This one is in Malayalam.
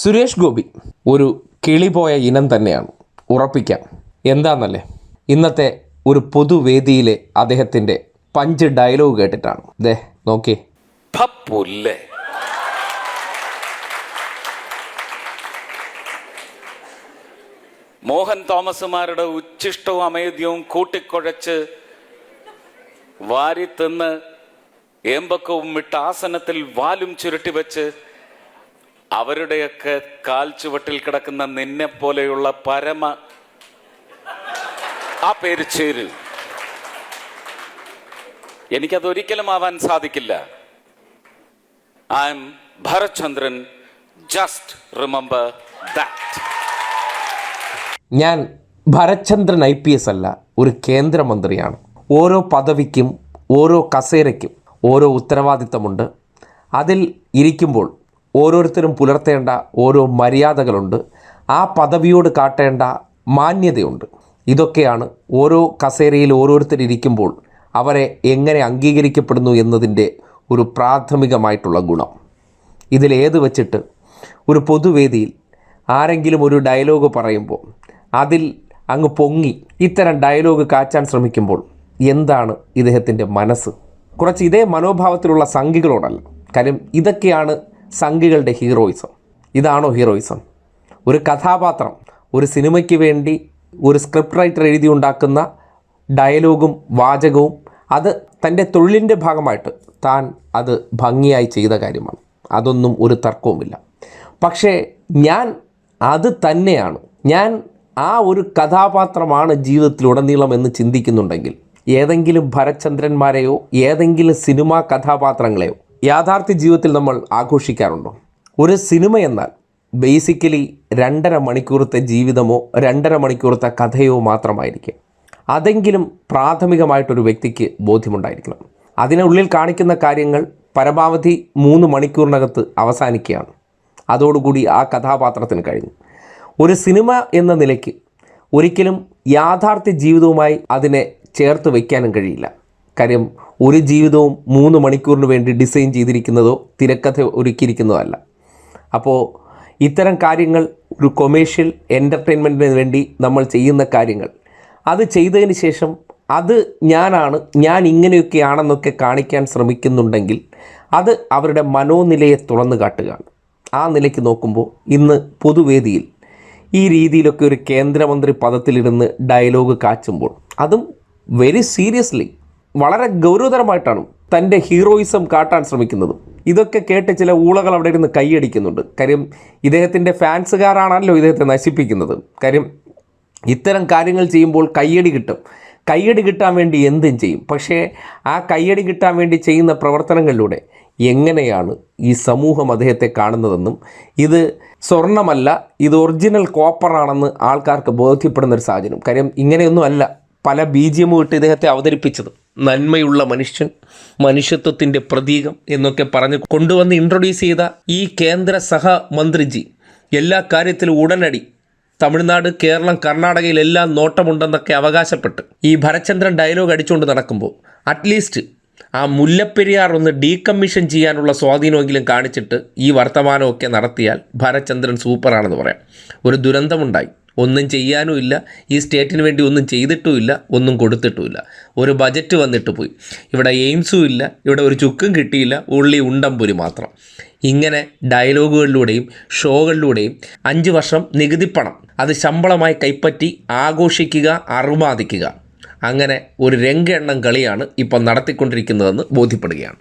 സുരേഷ് ഗോപി ഒരു കിളിപോയ ഇനം തന്നെയാണ്. ഉറപ്പിക്കാം. എന്താന്നല്ലേ? ഇന്നത്തെ ഒരു പൊതുവേദിയിലെ അദ്ദേഹത്തിന്റെ പഞ്ച് ഡയലോഗ് കേട്ടിട്ടാണ്. ദേ നോക്കി. മോഹൻ തോമസുമാരുടെ ഉച്ഛിഷ്ടവും അമേദ്യവും കൂട്ടിക്കുഴച്ച് വാരി തിന്ന് ഏമ്പക്കവും വിട്ട് ആസനത്തിൽ വാലും ചുരുട്ടി വെച്ച് അവരുടെയൊക്കെ കാൽ ചുവട്ടിൽ കിടക്കുന്ന നിന്നെ പോലെയുള്ള പരമ ആ പേര് ചേരു. എനിക്കതൊരിക്കലും ആവാൻ സാധിക്കില്ല. I am Bharachandran just remember that ഞാൻ ഭരചന്ദ്രൻ ഐ പി എസ് അല്ല ഒരു കേന്ദ്രമന്ത്രിയാണ്. ഓരോ പദവിക്കും ഓരോ കസേരയ്ക്കും ഓരോ ഉത്തരവാദിത്തമുണ്ട്. അതിൽ ഇരിക്കുമ്പോൾ ഓരോരുത്തരും പുലർത്തേണ്ട ഓരോ മര്യാദകളുണ്ട്. ആ പദവിയോട് കാട്ടേണ്ട മാന്യതയുണ്ട്. ഇതൊക്കെയാണ് ഓരോ കസേരയിൽ ഓരോരുത്തർ ഇരിക്കുമ്പോൾ അവരെ എങ്ങനെ അംഗീകരിക്കപ്പെടുന്നു എന്നതിന്റെ ഒരു പ്രാഥമികമായിട്ടുള്ള ഗുണം. ഇതിലേത് വച്ചിട്ട്? ഒരു പൊതുവേദിയിൽ ആരെങ്കിലും ഒരു ഡയലോഗ് പറയുമ്പോൾ അതിൽ അങ്ങ് പൊങ്ങി ഇത്തരം ഡയലോഗ് കാച്ചാൻ ശ്രമിക്കുമ്പോൾ എന്താണ് ഇദ്ദേഹത്തിന്റെ മനസ്സ്? കുറച്ച് ഇതേ മനോഭാവത്തിലുള്ള സംഘികളോടല്ല. കാര്യം ഇതൊക്കെയാണ് സംഘികളുടെ ഹീറോയിസം. ഇതാണോ ഹീറോയിസം? ഒരു കഥാപാത്രം ഒരു സിനിമയ്ക്ക് വേണ്ടി ഒരു സ്ക്രിപ്റ്റ് റൈറ്റർ എഴുതി ഉണ്ടാക്കുന്ന ഡയലോഗും വാചകവും അത് തന്റെ തൊഴിലിന്റെ ഭാഗമായിട്ട് താൻ അത് ഭംഗിയായി ചെയ്ത കാര്യമാണ്. അതൊന്നും ഒരു തർക്കവുമില്ല. പക്ഷേ ഞാൻ അത് തന്നെയാണ്. ഞാൻ ആ ഒരു കഥാപാത്രമാണ് ജീവിതത്തിലുടനീളം എന്ന് ചിന്തിക്കുന്നുണ്ടെങ്കിൽ ഏതെങ്കിലും ഭരചന്ദ്രന്മാരെയോ ഏതെങ്കിലും സിനിമാ കഥാപാത്രങ്ങളെയോ യാഥാർത്ഥ്യ ജീവിതത്തിൽ നമ്മൾ ആഘോഷിക്കാറുണ്ടോ? ഒരു സിനിമ എന്നാൽ ബേസിക്കലി രണ്ടര മണിക്കൂറത്തെ ജീവിതമോ രണ്ടര മണിക്കൂറത്തെ കഥയോ മാത്രമായിരിക്കും. അതെങ്കിലും പ്രാഥമികമായിട്ടൊരു വ്യക്തിക്ക് ബോധ്യമുണ്ടായിരിക്കണം. അതിനുള്ളിൽ കാണിക്കുന്ന കാര്യങ്ങൾ പരമാവധി മൂന്ന് മണിക്കൂറിനകത്ത് അവസാനിക്കുകയാണ്. അതോടുകൂടി ആ കഥാപാത്രത്തിന് കഴിഞ്ഞു. ഒരു സിനിമ എന്ന നിലയ്ക്ക് ഒരിക്കലും യാഥാർത്ഥ്യ ജീവിതവുമായി അതിനെ ചേർത്ത് വയ്ക്കാനും കഴിയില്ല. കാര്യം ഒരു ജീവിതവും മൂന്ന് മണിക്കൂറിന് വേണ്ടി ഡിസൈൻ ചെയ്തിരിക്കുന്നതോ തിരക്കഥ ഒരുക്കിയിരിക്കുന്നതോ അല്ല അപ്പോൾ ഇത്തരം കാര്യങ്ങൾ ഒരു കൊമേഴ്ഷ്യൽ എന്റർടൈൻമെന്റിന് വേണ്ടി നമ്മൾ ചെയ്യുന്ന കാര്യങ്ങൾ. അത് ചെയ്തതിന് ശേഷം അത് ഞാനാണ് ഞാൻ ഇങ്ങനെയൊക്കെയാണെന്നൊക്കെ കാണിക്കാൻ ശ്രമിക്കുന്നുണ്ടെങ്കിൽ അത് അവരുടെ മനോനിലയെ തുറന്നു കാട്ടുകയാണ്. ആ നിലയ്ക്ക് നോക്കുമ്പോൾ ഇന്ന് പൊതുവേദിയിൽ ഈ രീതിയിലൊക്കെ ഒരു കേന്ദ്രമന്ത്രി പദത്തിലിരുന്ന് ഡയലോഗ് കാച്ചുമ്പോൾ അതും വെരി സീരിയസ്ലി വളരെ ഗൗരവതരമായിട്ടാണ് തന്റെ ഹീറോയിസം കാട്ടാൻ ശ്രമിക്കുന്നത്. ഇതൊക്കെ കേട്ട് ചില ഊളകൾ അവിടെ ഇരുന്ന് കൈയടിക്കുന്നുണ്ട്. കാര്യം ഇദ്ദേഹത്തിന്റെ ഫാൻസുകാരാണല്ലോ ഇദ്ദേഹത്തെ നശിപ്പിക്കുന്നത്. കാര്യം ഇത്തരം കാര്യങ്ങൾ ചെയ്യുമ്പോൾ കയ്യടി കിട്ടും. കയ്യടി കിട്ടാൻ വേണ്ടി എന്തും ചെയ്യും. പക്ഷേ ആ കയ്യടി കിട്ടാൻ വേണ്ടി ചെയ്യുന്ന പ്രവർത്തനങ്ങളിലൂടെ എങ്ങനെയാണ് ഈ സമൂഹം അദ്ദേഹത്തെ കാണുന്നതെന്നും ഇത് സ്വർണമല്ല ഇത് ഒറിജിനൽ കോപ്പറാണെന്ന് ആൾക്കാർക്ക് ബോധ്യപ്പെടുന്ന ഒരു സാഹചര്യം. കാര്യം ഇങ്ങനെയൊന്നും അല്ല പല എമ്മും ഇട്ട് ഇദ്ദേഹത്തെ അവതരിപ്പിച്ചത്. നന്മയുള്ള മനുഷ്യൻ മനുഷ്യത്വത്തിന്റെ പ്രതീകം എന്നൊക്കെ പറഞ്ഞ് കൊണ്ടുവന്ന് ഇൻട്രൊഡ്യൂസ് ചെയ്ത ഈ കേന്ദ്ര സഹമന്ത്രിജി എല്ലാ കാര്യത്തിലും ഉടനടി തമിഴ്നാട് കേരളം കർണാടകയിലെല്ലാം നോട്ടമുണ്ടെന്നൊക്കെ അവകാശപ്പെട്ട് ഈ ഭരചന്ദ്രൻ ഡയലോഗ് അടിച്ചുകൊണ്ട് നടക്കുമ്പോൾ അറ്റ്ലീസ്റ്റ് ആ മുല്ലപ്പെരിയാർ ഒന്ന് ഡീകമ്മീഷൻ ചെയ്യാനുള്ള സ്വാധീനമെങ്കിലും കാണിച്ചിട്ട് ഈ വർത്തമാനമൊക്കെ നടത്തിയാൽ ഭരചന്ദ്രൻ സൂപ്പറാണെന്ന് പറയാം. ഒരു ദുരന്തമുണ്ടായി. ഒന്നും ചെയ്യാനുമില്ല. ഈ സ്റ്റേറ്റിന് വേണ്ടി ഒന്നും ചെയ്തിട്ടുമില്ല ഒന്നും കൊടുത്തിട്ടുമില്ല. ഒരു ബജറ്റ് വന്നിട്ട് പോയി. ഇവിടെ എയിംസും ഇല്ല ഇവിടെ ഒരു ചുക്കും കിട്ടിയില്ല ഉള്ളി ഉണ്ടംപുരി മാത്രം. ഇങ്ങനെ ഡയലോഗുകളിലൂടെയും ഷോകളിലൂടെയും അഞ്ച് വർഷം നികുതി പണം. അത് ശമ്പളമായി കൈപ്പറ്റി ആഘോഷിക്കുക അറുമാദിക്കുക. അങ്ങനെ ഒരു രംഗെണ്ണം കളിയാണ് ഇപ്പം നടത്തിക്കൊണ്ടിരിക്കുന്നതെന്ന് ബോധ്യപ്പെടുകയാണ്.